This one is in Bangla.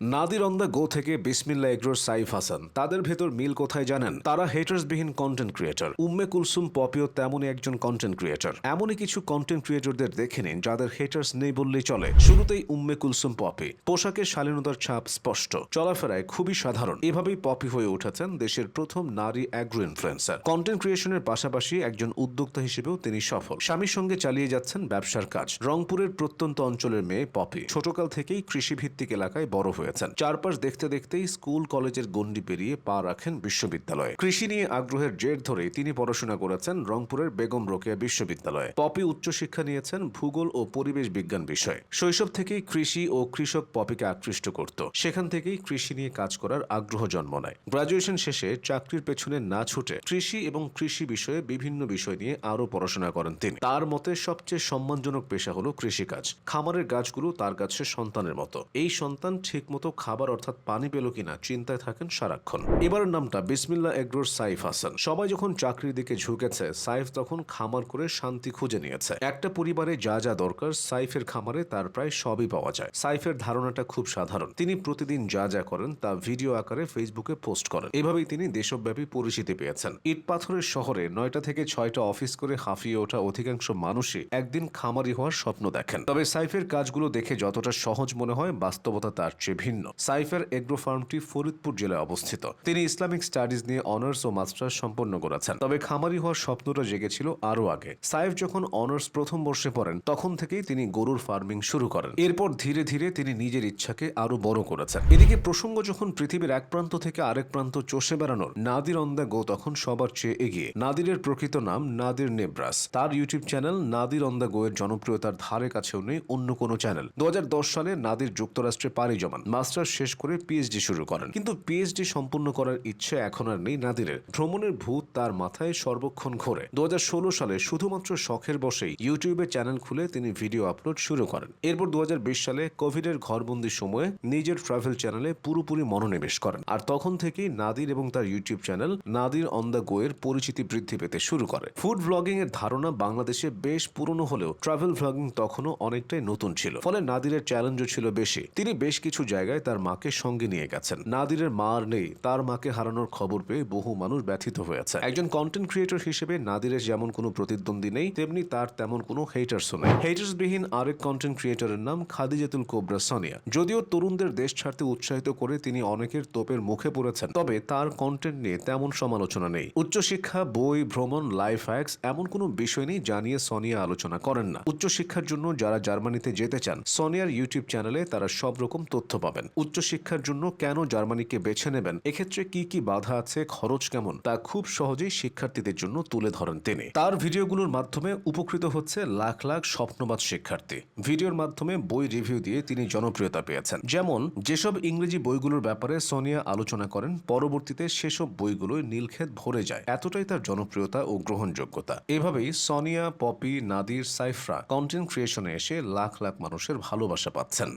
নাদির অন দ্য গো থেকে বিসমিল্লা এগ্রোর সাইফ হাসান। তাদের ভেতর মিল কোথায় জানেন? তারা হেটার্সবিহীন কন্টেন্ট ক্রিয়েটর উম্মে কুলসুম পপিও তেমনই একজন কন্টেন্ট ক্রিয়েটর এমনই কিছু কন্টেন্ট ক্রিয়েটরদের দেখে নিন যাদের হেটার্স নেই বললেই চলে। শুরুতেই উম্মে কুলসুম পপি। পোশাকের শালীনতার ছাপ স্পষ্ট। চলাফেরায় খুবই সাধারণ। এভাবেই পপি হয়ে উঠেছেন দেশের প্রথম নারী অ্যাগ্রো ইনফ্লুয়েন্সার কন্টেন্ট ক্রিয়েশনের পাশাপাশি একজন উদ্যোক্তা হিসেবেও তিনি সফল। স্বামীর সঙ্গে চালিয়ে যাচ্ছেন ব্যবসার কাজ। রংপুরের প্রত্যন্ত অঞ্চলের মেয়ে পপি। ছোটকাল থেকেই কৃষিভিত্তিক এলাকায় বড় হয়েছেন। চারপাশ দেখতে দেখতেই স্কুল কলেজের গণ্ডি পেরিয়ে পা রাখেন বিশ্ববিদ্যালয়ে। কৃষি নিয়ে আগ্রহের জের ধরে তিনি পড়াশোনা করেছেন রংপুরের বেগম রোকেয়া বিশ্ববিদ্যালয়ে। পপি উচ্চশিক্ষা নিয়েছেন ভূগোল ও পরিবেশ বিজ্ঞান বিষয়ে। শৈশব থেকেই কৃষি ও কৃষক পপিকে আকৃষ্ট করত। সেখান থেকেই কৃষি নিয়ে কাজ করার আগ্রহ জন্ম নেয়। গ্রাজুয়েশন শেষে চাকরির পেছনে না ছুটে কৃষি এবং কৃষি বিষয়ে বিভিন্ন বিষয় নিয়ে আরও পড়াশোনা করেন তিনি। তার মতে সবচেয়ে সম্মানজনক পেশা হলো কৃষিকাজ। খামারের গাছগুলো তার কাছে সন্তানের মতো। এই সন্তান ঠিকমতো খাবার অর্থাৎ পানি পেল কিনা চিন্তায় থাকেন সারাক্ষণ। এবারের নামটা বিসমিল্লা এগ্রোর সাইফ হাসান। সবাই যখন চাকরির দিকে ঝুঁকেছে, সাইফ তখন খামার করে শান্তি খুঁজে নিয়েছে। একটা পরিবারে যা যা দরকার, সাইফের খামারে তার প্রায় সবই পাওয়া যায়। সাইফের ধারণাটা খুব সাধারণ। তিনি প্রতিদিন যা যা করেন, তা ভিডিও আকারে ফেসবুকে পোস্ট করেন। এভাবেই তিনি দেশব্যাপী পরিচিতি পেয়েছেন। ইট পাথরের শহরে নয়টা থেকে ছয়টা অফিস করে হাঁফিয়ে ওঠা অধিকাংশ মানুষই একদিন খামারি হওয়ার স্বপ্ন দেখেন। তবে সাইফের কাজগুলো দেখে যতটা সহজ মনে হয়, বাস্তবতা তার চেয়ে ভিন্ন। সাইফের এগ্রো ফার্মটি ফরিদপুর জেলায় অবস্থিত। তিনি ইসলামিক স্টাডিজ নিয়ে অনার্স ও মাস্টার্স সম্পন্ন করেছেন। তবে খামারি হওয়ার স্বপ্নটা জেগেছিল আরও আগে। সাইফ যখন অনার্স প্রথম বর্ষে পড়েন, তখন থেকেই তিনি গরুর ফার্মিং শুরু করেন। এরপর ধীরে ধীরে তিনি নিজের ইচ্ছাকে আরও বড় করেছেন। এদিকে প্রসঙ্গ যখন পৃথিবীর এক প্রান্ত থেকে আরেক প্রান্ত চষে বেড়ানোর নাদির অন দ্য গো তখন সবার চেয়ে এগিয়ে। নাদিরের প্রকৃত নাম নাদির নেব্রাস। তার YouTube channel Nadir on the go এর জনপ্রিয়তার ধারে কাছেও নেই অন্য কোনো চ্যানেল। দু হাজার দশ সালে নাদির যুক্তরাষ্ট্রে পাড়ি জমান। মাস্টার্স শেষ করে পিএইচডি শুরু করেন। কিন্তু পিএইচডি সম্পূর্ণ করার ইচ্ছে এখন আর নেই নাদিরের। ভ্রমণের ভূত তার মাথায় সর্বক্ষণ ঘোরে। দু হাজার ষোলো সালে শুধুমাত্র শখের বসেই ইউটিউবে চ্যানেল খুলে তিনি ভিডিও আপলোড শুরু করেন। এরপর দু হাজার বিশ সালে কোভিডের ঘরবন্দি সময়ে নিজের ট্রাভেল চ্যানেলে পুরোপুরি মনোনিবেশ করেন। আর তখন থেকেই নাদির এবং তার YouTube channel Nadir on the গোয়ের পরিচিতি বৃদ্ধি পেতে শুরু করে। ফুড ব্লগিং এর ধারণা বাংলাদেশে বেশ পুরনো হলেও ট্রাভেল ব্লগিং তখনও অনেকটাই নতুন ছিল। ফলে নাদিরের চ্যালেঞ্জও ছিল বেশি। তিনি বেশ কিছু জায়গায় তার মাকে সঙ্গে নিয়ে গেছেন। নাদিরের মা আর নেই, তার মাকে হারানোর খবর পেয়ে বহু মানুষ ব্যথিত হয়েছে। একজন কন্টেন্ট ক্রিয়েটর হিসেবে নাদিরের যেমন কোনো প্রতিদ্বন্দ্বী নেই, তেমনি তার তেমন কোনো হেটার্সও নেই। হেটার্স বিহীন আরেক কন্টেন্ট ক্রিয়েটরের নাম খাদিজাতুল কোবরা সোনিয়া। যদিও তরুণদের দেশ ছাড়তে উৎসাহিত করে তিনি অনেকের তোপের মুখে পড়েছেন, তবে তার কন্টেন্ট নিয়ে তেমন সমালোচনা নেই। উচ্চশিক্ষা, বই, ভ্রমণ লাইফ হ্যাক্স এমন কোনো বিষয় নেই যা নিয়ে সোনিয়া আলোচনা করেন না। উচ্চশিক্ষার জন্য যারা জার্মানিতে যেতে চান, সোনিয়ার ইউটিউব চ্যানেলে তারা সব রকম তথ্য পাবেন। উচ্চশিক্ষার জন্য কেন জার্মানিকে বেছে নেবেন? এক্ষেত্রে কি কি বাধা আছে? খরচ কেমন? তা খুব সহজেই শিক্ষার্থীদের জন্য তুলে ধরেন তিনি। তার ভিডিওগুলোর মাধ্যমে উপকৃত হচ্ছে লাখ লাখ স্বপ্নবাদ শিক্ষার্থী। ভিডিওর মাধ্যমে বই রিভিউ দিয়ে তিনি জনপ্রিয়তা পেয়েছেন। যেমন, যেসব ইংরেজি বইগুলোর ব্যাপারে সোনিয়া আলোচনা করেন, পরবর্তীতে সেসব বইগুলোয় নীলক্ষেত ভরে যায়। এতটাই তার জনপ্রিয়তা ও গ্রহণযোগ্যতা। এভাবেই সোনিয়া, পপি, নাদির, সাইফরা কন্টেন্ট ক্রিয়েশনে এসে লাখ লাখ মানুষের ভালোবাসা পাচ্ছেন।